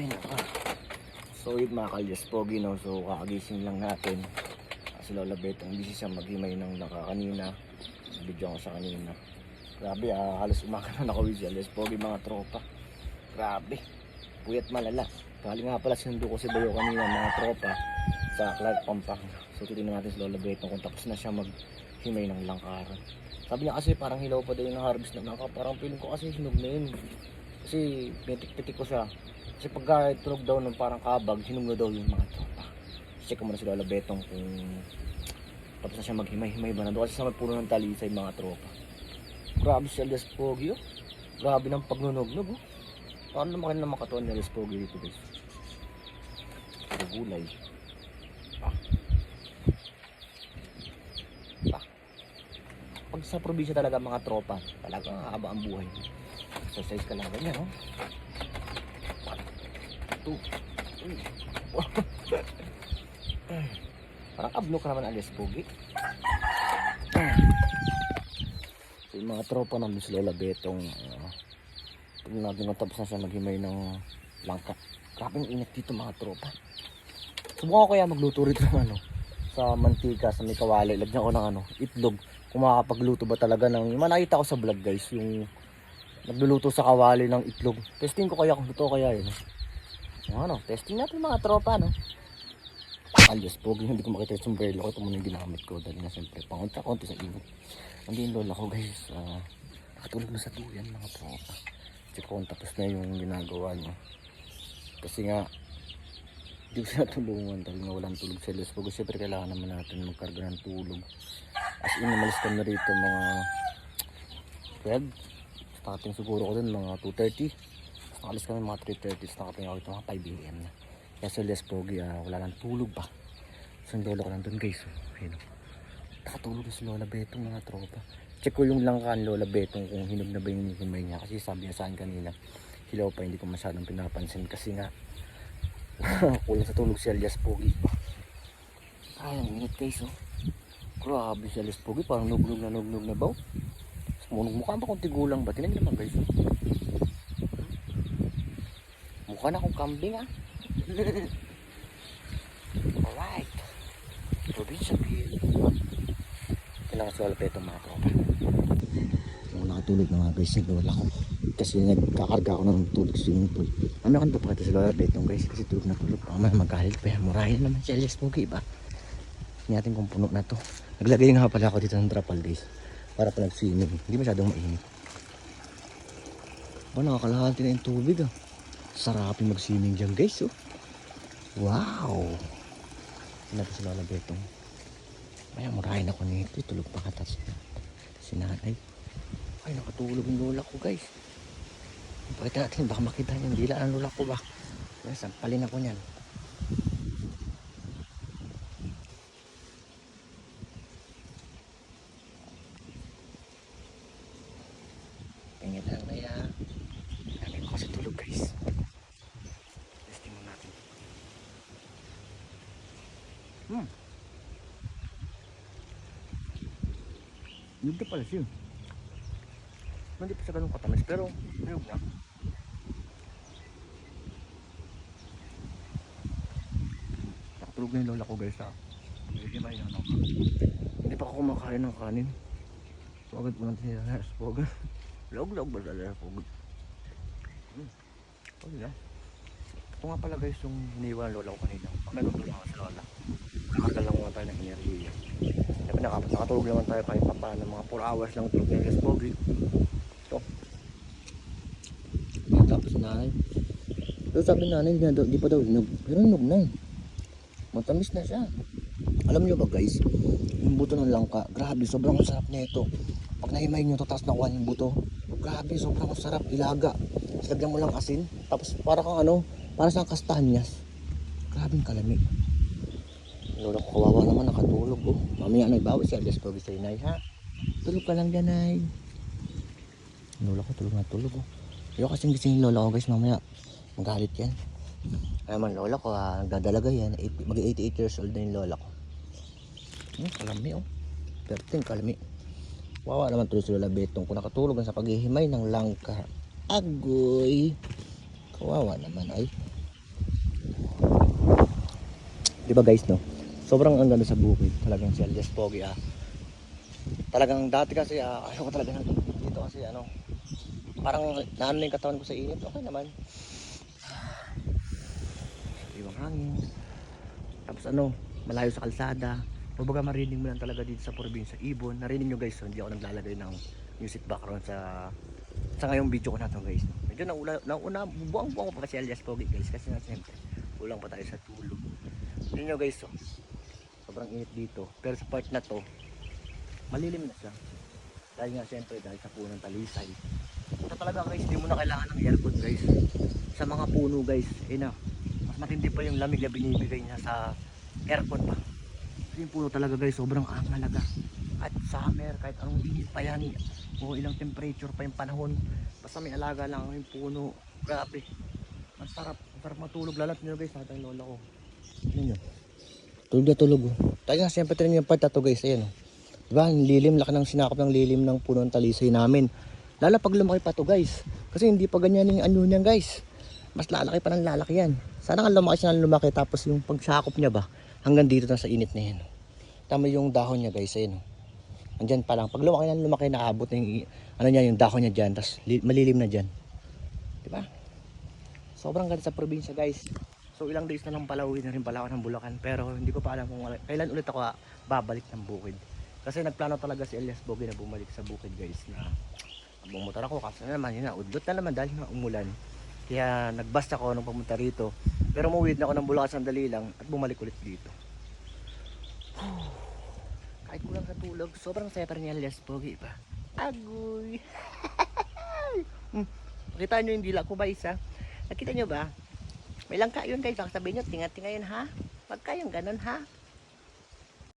Ay, naka. So yun mga kalyas, pogi no. So kakagising lang natin. Si Lola Bet, ang busy siya maghimay ng naka kanina. Video ko sa kanina. Grabe ah, halos umaga na nakawin si Alyas. Pogi mga tropa. Grabe. Puyat malala. Kali nga pala sinundo ko si Bayo kanina mga tropa sa Clark Pampanga. So titignan natin si Lola Bet kung tapos na siya maghimay ng langkaran. Sabi niya kasi parang hilaw pa daw yung harvest ng langka. Parang feeling ko kasi hinog na yun. Kasi pitik-pitik ko siya. Kasi pagka tunog daw ng parang kabag, na daw yung mga tropa. Check ko muna si Lola Betong kung tapos na siya maghimay-himay ba na doon kasi sa puno ng talisay mga tropa. Grabe si Alias Pogi oh. Grabe ng pagnunog-nog oh. Paano naman na makatuan ni Alias Pogi dito guys? Sa gulay. Ah. Pag sa probinsya talaga mga tropa, talagang haba ang buhay. Exercise ka lang ganyan oh. Three. Parang abno ka naman Alias Pogi. So, yung mga tropa ng Miss Lola Betong uh, natin natapos na siya maghimay ng langka. Grabe ang init dito mga tropa. Subukan ko kaya magluto rito ng ano, sa mantika, sa may kawali. Lagyan ko ng ano, itlog. Kung makakapagluto ba talaga ng, yung mga nakita ko sa vlog guys, yung nagluluto sa kawali ng itlog. Testing ko kaya kung totoo kaya yun. Ano, testing natin mga tropa, no? Alias, pogi, hindi ko makita yung sombrero ko. Ito muna yung ginamit ko. Dahil nga siyempre, pangunta-kunti sa init. Hindi lola ko guys. ah, nakatulog na sa tuyan mga tropa. Ko kung tapos na yung ginagawa niya. Kasi nga, hindi ko siya tulungan dahil nga walang tulog sa Los Pogo. Siyempre kailangan naman natin magkarga ng tulog. As in, umalis kami rito mga 12. Starting siguro ko dun mga 2.30. Nakalis kami mga 3.30. Nakating ako ito mga 5 a.m. na. Kaya sa Les Pogi, ah, wala nang tulog pa. So, yung lola ko nandun guys. Oh, yun, oh. Nakatulog na si Lola Betong mga tropa. Check ko yung langkan Lola Betong kung hinog na ba yung himay niya. Kasi sabi niya sa akin kanina, hilaw pa hindi ko masyadong pinapansin. Kasi nga, kulang sa tulog si Alias Pogi. Ay, ang init guys oh. Grabe si Alias Pogi, parang nugnog na nugnog na ba? Sumunog mukha ba kung tigulang ba? Niyo naman guys oh. Mukha na akong kambing ah. Alright. Probinsya Bill. Kailangan sa wala itong mga tropa. Nung nakatulog na mga guys, nagwala ko. Kasi nagkakarga ako ng tulog sa swimming pool. Ano kan papakita sa lola betong guys kasi tulog na tulog. Mamaya magalit pa yan. Murahin naman siya. Yes, pogi ba? Natin kung puno na to. Naglagay nga pala ako dito ng trapal guys. Para pa nag-swimming. Hindi masyadong mainit. Ba, nakakalahati na yung tubig ah. Sarapin mag-swimming dyan guys oh. Wow! Tingnan natin si Lola Betong. Maya murahin ako nito. Tulog pa katas si nanay. Ay, nakatulog yung lola ko guys. Pakita natin, baka makita niyo. Dila ang lola ko ba? Sampalin ako niyan. Tingnan lang na yan. Namin ko kasi tulog guys. Testing mo natin. Hmm. Na pala siya. Hindi pa siya ganun katamis pero ayun na. Nakatulog na yung lola ko guys ha. Yun ano? Hindi pa ako kumakain ng kanin. So agad po natin sila sa spog. Log-log ba talaga spog? Hmm. Okay lang. Ito nga pala guys yung hiniwa ng lola ko kanina. Meron lang ako sa lola. Nakakal lang mga tayo ng enerhiya. Siyempre nakapat nakatulog naman tayo kahit pa paano. Mga 4 hours lang tulog ng spog. Ito. Tapos nanay. Pero sabi nanay, di, di pa daw hinog. Pero hinog na eh. Matamis na siya. Alam niyo ba guys, yung buto ng langka, grabe, sobrang sarap na ito. Pag nahimay nyo to, tapos nakuha yung buto, grabe, sobrang sarap, ilaga. Lagyan mo lang asin, tapos para kang ano, para sa kastanyas. Grabing kalami. Lola ko kawawa naman, nakatulog oh. Mamaya na ibawi si Alias Pogi sa inay ha. Tulog ka lang dyan ay. Lola ko tulog na tulog oh. Ayaw kasing gising yung lola ko guys mamaya. Magalit yan. Kaya man lola ko ah, nagdadalaga yan. Eight- Mag 88 years old na yung lola ko. Hmm, kalami oh. 13 kalami. Wawa naman tuloy si Lola Betong kung nakatulog na sa paghihimay ng langka. Agoy. Kawawa naman ay. Di ba guys, no? Sobrang ang ganda sa bukid. Talagang si Alias Pogi, ah. Talagang dati kasi, ah, ayaw ko talaga ng dito kasi, ano, parang naano na yung katawan ko sa init. Okay naman. Iwang hangin. Tapos ano, malayo sa kalsada. Kumbaga marinig mo lang talaga dito sa probinsya. Ibon, narinig nyo guys, so, hindi ako naglalagay ng music background sa sa ngayong video ko na to guys. Medyo nauna, nauna buwang-buwang ko pa kasi alias Pogi guys kasi nga siyempre kulang pa tayo sa tulog. Yun nyo guys, oh. Sobrang init dito. Pero sa part na to, malilim na siya. Dahil nga siyempre dahil sa punong talisay. Ito talaga guys, hindi mo na kailangan ng aircon guys. Sa mga puno guys, eh na, mas matindi pa yung lamig na binibigay niya sa aircon pa. Kasi yung puno talaga guys, sobrang angalaga. At summer, kahit anong init pa yan, o ilang temperature pa yung panahon, basta may alaga lang yung puno. Grabe. Ang sarap, ang sarap matulog. Lalat nyo guys, natin yung lola ko. Ano nyo? Tulog na tulog. oh. Tayo nga, siyempre tayo yung part na to guys. Ayan. oh. Diba, ang lilim, laki ng sinakop ng lilim ng puno ng talisay namin. Lalo pag lumaki pa to guys. Kasi hindi pa ganyan yung ano niyan guys. Mas lalaki pa ng lalaki yan. Sana nga lumaki siya ng lumaki tapos yung pagsakop niya ba hanggang dito na sa init na yan. Tama yung dahon niya guys. Ayan. oh. Andyan pa lang. Pag lumaki na lumaki naabot na yung ano niya yung dahon niya dyan. Tapos li- malilim na dyan. Diba? Sobrang ganda sa probinsya guys. So ilang days na lang pala uwi na rin pala ako ng Bulacan. Pero hindi ko pa alam kung kailan ulit ako ah, babalik ng bukid. Kasi nagplano talaga si Elias Bogi na bumalik sa bukid guys na bumumotor ako kasi naman yun na udlot na naman dahil nga umulan. Kaya nagbasta ako nung pumunta rito. Pero umuwi na ako ng Bulacan sandali lang at bumalik ulit dito. Kahit kulang sa tulog, sobrang saya pa rin ni Elias Bogi pa. Agoy! Hmm, Pakita nyo yung dila ko ba isa? Nakita nyo ba? May langka yun guys, baka sabihin nyo, tinga-tinga yun ha? Wag kayong ganun ha?